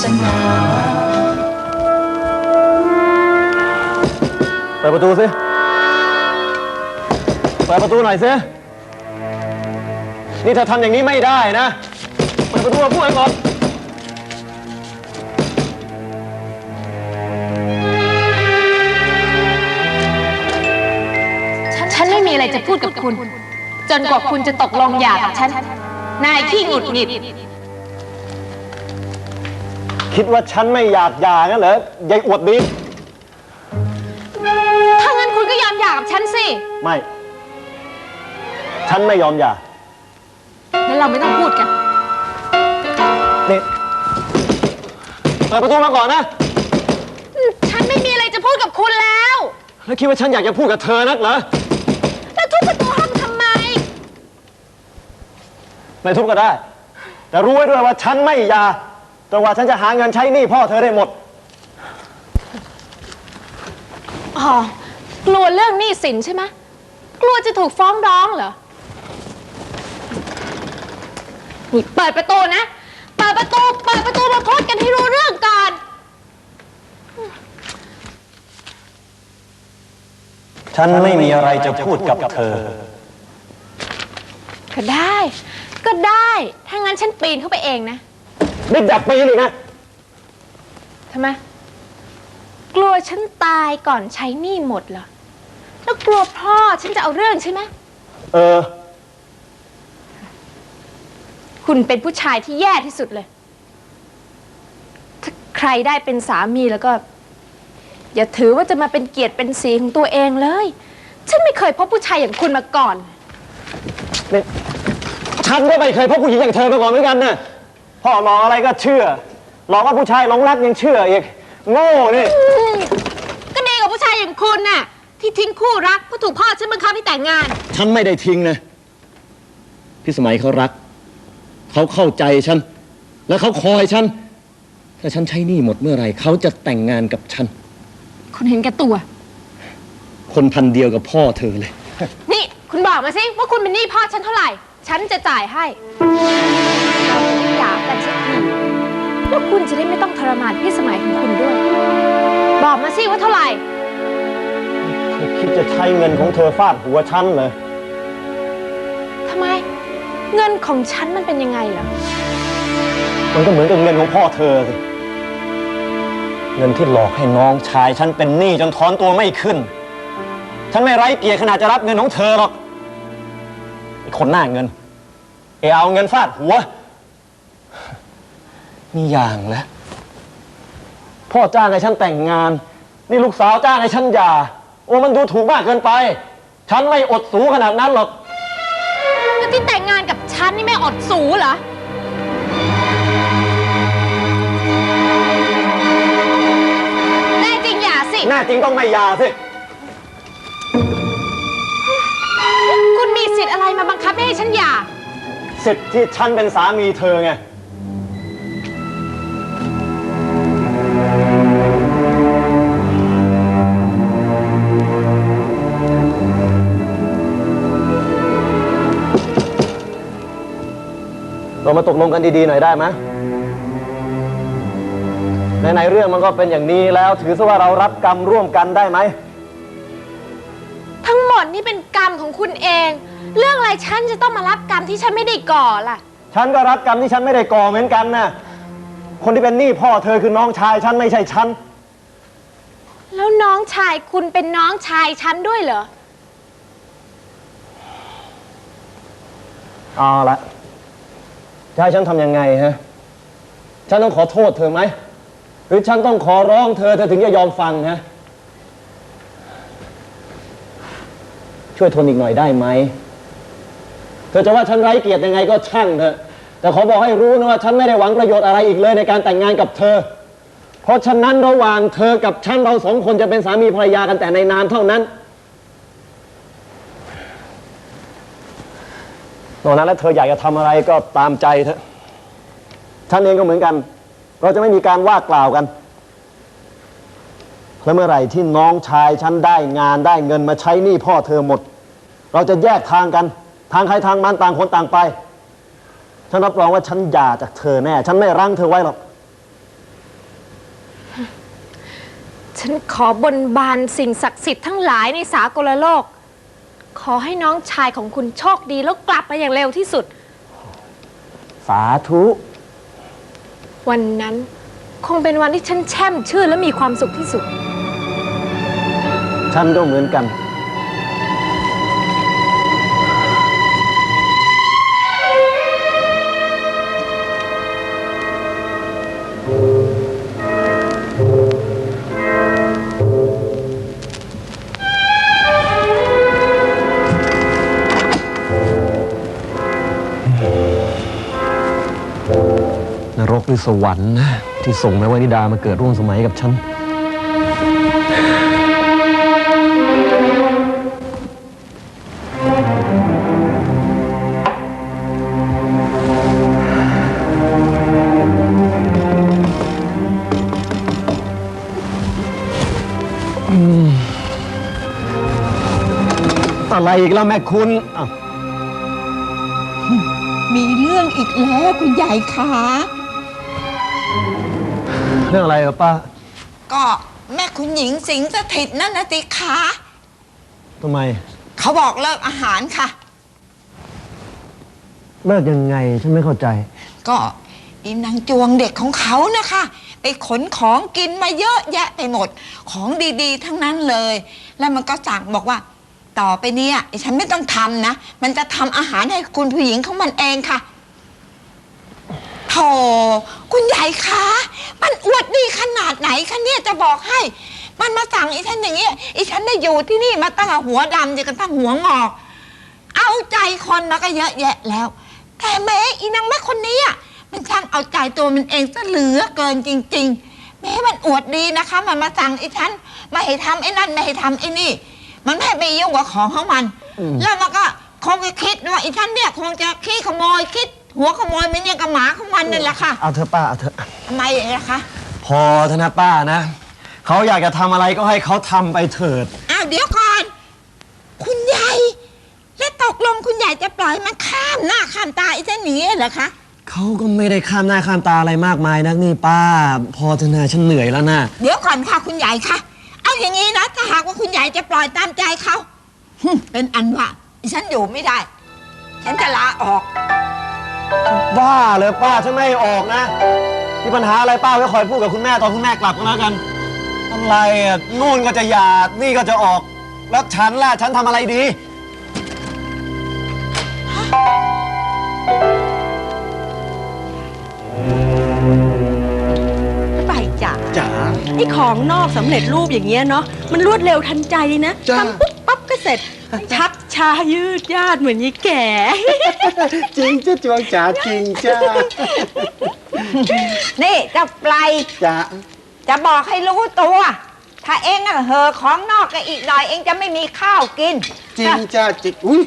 สนา เปิดประตูสิ เปิดประตูหน่อยสิ นี่เธอทำอย่างนี้ไม่ได้นะ เปิดประตูมาพูดกันก่อนฉันไม่มีอะไรจะพูดกับคุณ จนกว่าคุณจะตกลงหย่ากับฉัน นายขี้หงุดหงิด คิดว่าฉันไม่อยากหย่างั้นเหรอยายอวดดีถ้างั้นคุณก็ยอมหย่ากับฉันสิ ไม่ ฉันไม่ยอมหย่างั้นเราไม่ต้องพูดกัน นี่เปิดประตูมาก่อนนะ ฉันไม่มีอะไรจะพูดกับคุณแล้ว แล้วคิดว่าฉันอยากจะพูดกับเธอนักเหรอ แล้วทุบประตูห้องทำไม ไม่ทุบก็ได้ แต่รู้ไว้ด้วยว่าฉันไม่หย่า จนกว่าฉันจะหาเงินใช้หนี้พ่อเธอได้หมด อ๋อกลัวเรื่องหนี้สินใช่ไหมกลัวจะถูกฟ้องร้องเหรอ นี่เปิดประตูนะ เปิดประตู เปิดประตูมาพูดกันให้รู้เรื่องก่อน ฉันไม่มีอะไรจะพูดกับเธอ ก็ได้ ก็ได้ ถ้างั้นฉันปีนเข้าไปเองนะ นี่จับปีนอีกนะ ทำไม กลัวฉันตายก่อนใช้หนี้หมดเหรอ แล้วกลัวพ่อฉันจะเอาเรื่องใช่ไหม เออ คุณเป็นผู้ชายที่แย่ที่สุดเลย ถ้าใครได้เป็นสามีแล้วก็ อย่าถือว่าจะมาเป็นเกียรติเป็นสีของตัวเองเลย ฉันไม่เคยพบผู้ชายอย่างคุณมาก่อนนี่ฉันก็ไม่เคยพบผู้หญิงอย่างเธอมาก่อนเหมือนกันนะ พ่อหลอกอะไรก็เชื่อ หลอกว่าผู้ชายหลงรักยังเชื่ออีก โง่นี่ก็ดีกว่าผู้ชายอย่างคุณน่ะ ที่ทิ้งคู่รักเพราะถูกพ่อฉันบังคับให้แต่งงาน ฉันไม่ได้ทิ้งนะ พี่สมัยเขารัก เขาเข้าใจฉัน และเขาคอยฉัน ถ้าฉันใช้หนี้หมดเมื่อไหร่เขาจะแต่งงานกับฉัน คุณเห็นแก่ตัว คนพันเดียวกับพ่อเธอเลย นี่ คุณบอกมาสิว่าคุณเป็นหนี้พ่อฉันเท่าไหร่ ฉันจะจ่ายให้ แล้วคุณจะได้ไม่ต้องทรมานพี่สมัยของคุณด้วย บอกมาสิว่าเท่าไหร่คิดจะใช้เงินของเธอฟาดหัวฉันเลยทำไม เงินของฉันมันเป็นยังไงเหรอ มันก็เหมือนกับเงินของพ่อเธอสิ เงินที่หลอกให้น้องชายฉันเป็นหนี้จนถอนตัวไม่ขึ้น ฉันไม่ไร้เกียรติขนาดจะรับเงินของเธอหรอกไอ้คนหน้าเงินเอเอาเงินฟาดหัว นี่อย่างแล้วพ่อจ้างให้ฉันแต่งงาน นี่ลูกสาวจ้างให้ฉันหย่า โอ้มันดูถูกมากเกินไป ฉันไม่อดสูขนาดนั้นหรอก แล้วที่แต่งงานกับฉันนี่ไม่อดสูเหรอ แน่จริงอย่าสิ แน่จริงต้องไม่หย่าสิคุณมีสิทธิ์อะไรมาบังคับไม่ให้ฉันหย่า สิทธิ์ที่ฉันเป็นสามีเธอไง มาตกลงกันดีๆหน่อยได้ไหมในๆเรื่องมันก็เป็นอย่างนี้แล้ว ถือซะว่าเรารับกรรมร่วมกันได้ไหม ทั้งหมดนี่เป็นกรรมของคุณเอง เรื่องอะไรฉันจะต้องมารับกรรมที่ฉันไม่ได้ก่อล่ะ ฉันก็รับกรรมที่ฉันไม่ได้ก่อเหมือนกันนะคนที่เป็นหนี้พ่อเธอคือน้องชายฉันไม่ใช่ฉัน แล้วน้องชายคุณเป็นน้องชายฉันด้วยเหรอ เอาละ จะให้ฉันทำยังไงฮะ ฉันต้องขอโทษเธอไหม หรือฉันต้องขอร้องเธอเธอถึงจะยอมฟังฮะ ช่วยทนอีกหน่อยได้ไหม เธอจะว่าฉันไร้เกียรติยังไงก็ช่างเถอะ แต่ขอบอกให้รู้นะว่าฉันไม่ได้หวังประโยชน์อะไรอีกเลยในการแต่งงานกับเธอ เพราะฉะนั้นระหว่างเธอกับฉันเราสองคนจะเป็นสามีภรรยากันแต่ในนามเท่านั้น ตอนนั้นแล้วเธออยากจะทำอะไรก็ตามใจเธอะท่านเองก็เหมือนกัน เราจะไม่มีการว่ากล่าวกัน แล้วเมื่อไหร่ที่น้องชายฉันได้งานได้เงินมาใช้หนี้พ่อเธอหมด เราจะแยกทางกัน ทางใครทางมันต่างคนต่างไป ฉันรับรองว่าฉันหย่าจากเธอแน่ ฉันไม่รั้งเธอไว้หรอก ฉันขอบนบานสิ่งศักดิ์สิทธิ์ทั้งหลายในสากลโลก ขอให้น้องชายของคุณโชคดีแล้วกลับมาอย่างเร็วที่สุด สาธุวันนั้นคงเป็นวันที่ฉันแช่มชื่นและมีความสุขที่สุด ฉันก็เหมือนกันนรือสวรรค์นะที่ส่งแม่วานิดามาเกิดร่วมสมัยกับฉัน อะไรอีกแล้วแม่คุณอ้าว มีเรื่องอีกแล้วคุณใหญ่ขา เรื่องอะไรเหรอป้าก็แม่คุณหญิงสิงสถิตนั่นนะสิคะทำไม เขาบอกเลิกอาหารค่ะ เลิกยังไงฉันไม่เข้าใจ ก็อีนางจวงเด็กของเขานะคะ ไปขนของกินมาเยอะแยะไปหมด ของดีๆ ทั้งนั้นเลย แล้วมันก็สั่งบอกว่า ต่อไปเนี่ยไอ้ฉันไม่ต้องทำนะ มันจะทำอาหารให้คุณผู้หญิงของมันเองค่ะ โธ่คุณใหญ่คะ มันอวดดีขนาดไหนคะเนี่ยจะบอกให้ มันมาสั่งไอ้ฉันอย่างเงี้ยไอ้ฉันได้อยู่ที่นี่มาตั้งแต่หัวดำจนกระทั่งหัวงอก เอาใจคนมาก็เยอะแยะแล้ว แต่แม้อีนางแม่คนนี้อะมันช่างเอาใจตัวมันเองซะเหลือเกินจริง ๆ แม้มันอวดดีนะคะ มันมาสั่งไอ้ฉันไม่ให้ทำไอ้นั่นไม่ให้ทำไอ้นี่ มันไม่ให้ไปยุ่งกับของของมัน แล้วมันก็คงจะคิดว่าไอ้ฉันเนี่ยคงจะขี้ขโมยคิด หัวขโมยมันเนี่ยกับหมาของมันนั่นแหละค่ะเอาเถอะป้าเอาเถอะทำไมอย่างนี้ยคะพอเถอะนะป้านะเขาอยากจะทำอะไรก็ให้เขาทำไปเถิด อ้าวเดี๋ยวก่อน คุณใหญ่และตกลงคุณใหญ่จะปล่อยมันข้ามหน้าข้ามตาไอ้ฉันอย่างนี้เหรอคะเขาก็ไม่ได้ข้ามหน้าข้ามตาอะไรมากมายนักนี่ป้า พอเถอะนะฉันเหนื่อยแล้วนะเดี๋ยวก่อนค่ะคุณใหญ่ค่ะเอาอย่างนี้นะถ้าหากว่าคุณใหญ่จะปล่อยตามใจเขาหึเป็นอันว่าดิฉันอยู่ไม่ได้ ฉันจะลาออก บ้าเลยป้าฉันไม่ให้ออกนะ มีปัญหาอะไรป้าก็คอยพูดกับคุณแม่ตอนคุณแม่กลับก็แล้วกันอะไรอะนู่นก็จะหย่านี่ก็จะออก แล้วฉันล่ะฉันทำอะไรดี ไปจ้ะจ๋า ไอ้ของนอกสำเร็จรูปอย่างเงี้ยเนาะมันรวดเร็วทันใจดีนะจ้ะ ทำปุ๊บปั๊บก็เสร็จ ชักชายืดยาดเหมือนยี่แก่ จริงจ้าจวงจ๋าจริงจ้านี่จะปลายจ๋าจะบอกให้รู้ตัว ถ้าเองอะเหอะของนอกก็อีกหน่อย เองจะไม่มีข้าวกิน จริงจ้าจริงอุ้ย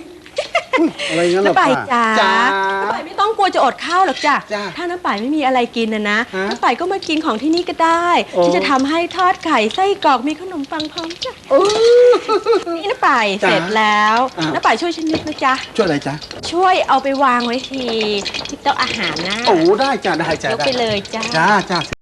อุ๊ยอะไรงั้นเหรน้าอป่ายป้าจ๋าจ้า น้าป่ายไม่ต้องกลัวจะอดข้าวหรอกจ้ะ จ้ะถ้าน้าป่ายไม่มีอะไรกินนะนะ ฮะน้าป่ายก็มากินของที่นี่ก็ได้ โอ้ฉันจะทำให้ทอดไข่ไส้กรอกมีขนมปังพร้อมจ้ะนี่น้าป่ายเสร็จแล้วน้าป่ายช่วยฉันนิดนะจ๊ะ ช่วยอะไรจ้าช่วยเอาไปวางไว้ทีที่โต๊ะอาหารนะโอ้ได้จ้าได้จ้ายกได้ไปเลยจ้าจ้าจ้า